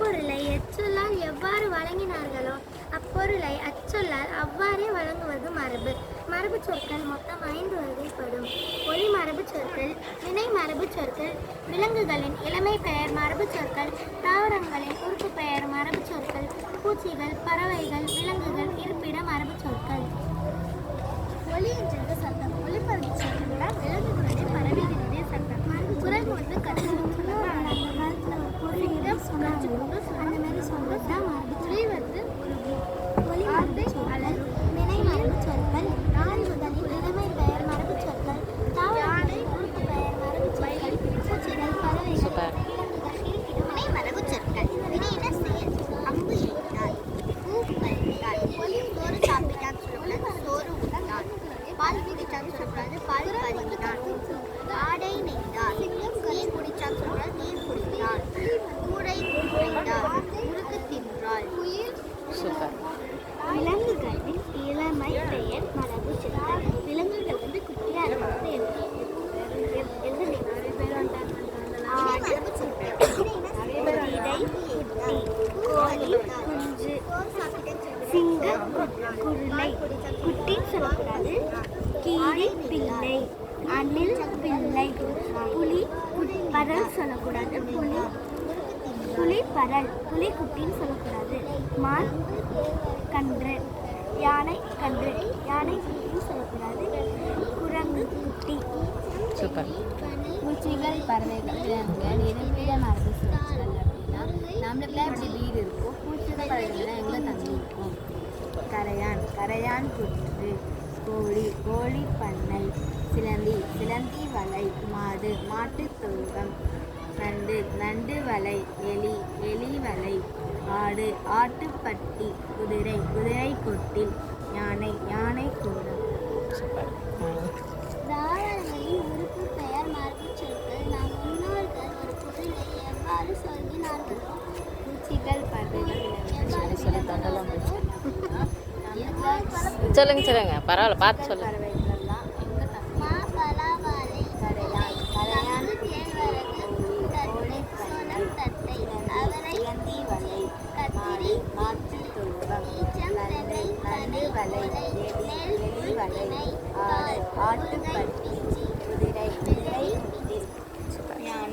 அப்பொருளை எச்சொல்லால் எவ்வாறு வழங்கினார்களோ அப்பொருளை அச்சொல்லால் அவ்வாறே வழங்குவது மரபு. மரபு சொற்கள் மொத்தம் ஐந்து வகைப்படும். ஒளி மரபு சொற்கள் வினை மரபு சொற்கள் விலங்குகளின் இளமை பெயர் மரபு சொற்கள் தாவரங்களின் உறுப்பு பெயர் மரபு சொற்கள் பூச்சிகள் பறவைகள் விலங்கு இருப்பிட மரபு சொற்கள் ஒளி என்றது சத்தம் ஒளிபரப்பு சத்தம்னா விலங்குகளுடைய பறவைகளுடைய சத்தம் குரல் ஒன்று கற்று அந்த மாதிரி சொல்றது தான் மரபு ஒளி வந்து ஒளி மரபு சொற்கள் வினை மரபு சொற்கள் நாள் முதலில் இளமை பெயர் மரபு சொற்கள் தாவரங்களை உறுப்பு பெயர் மரபு சொற்கள் பூச்சிகள் பறவைகள் சூப்பர். விலங்குகள் இருப்பிடம் வினை மரபு சொற்கள் வினையிட செயல் அம்பு எய்தால் பூ பறித்தால் சோறு சாப்பிட்டான் சொல்லக்கூடாது சோறு உண்டான் பால் குடிச்சான் சொல்லக்கூடாது பால் பருகினான் ஆடை நெய்தால் நீர் குடிச்சான் சொல்லக்கூடாது நீர் குடித்தான் கூடை குறைந்தால் முறுக்கு தின்றாள் சூப்பர் விலங்குகளின் இளமை பெயர் மரபு சொற்கள் விலங்குகள் வந்து குட்டியா இருக்கும்போது குஞ்சு சிங்கம் குருளை குட்டின்னு சொல்லக்கூடாது கீரி பிள்ளை அணில் பிள்ளை புலி குட்- பரல் சொல்லக்கூடாது புலி புலி பரல் புலி குட்டின்னு சொல்லக்கூடாது மான் கன்று யானை கன்று யானை குட்டின்னு சொல்லக்கூடாது குரங்கு குட்டி. சூப்பர். பூச்சிகள் பறவைகள் விலங்குகள் இருப்பிட மரபு சொற்கள் அப்படின்னா நம்மளுக்குலாம் எப்படி வீடு இருக்கும் பூச்சிகள் பறவைகள்லாம் எங்கே தங்கி இருக்கும். கரையான் கரையான் புற்று கோழி கோழி பண்ணை சிலந்தி சிலந்தி வலை மாடு மாட்டு தொழுகம் நண்டு நண்டு வலை எலி எலி வலை ஆடு ஆட்டுப்பட்டி குதிரை குதிரை கொட்டில் யானை யானை கூடம். சொல்லுங்க சொல்லுங்க பரவாயில்ல பார்த்து சொல்லுங்க ஆட்டுப்பட்டி குதிரை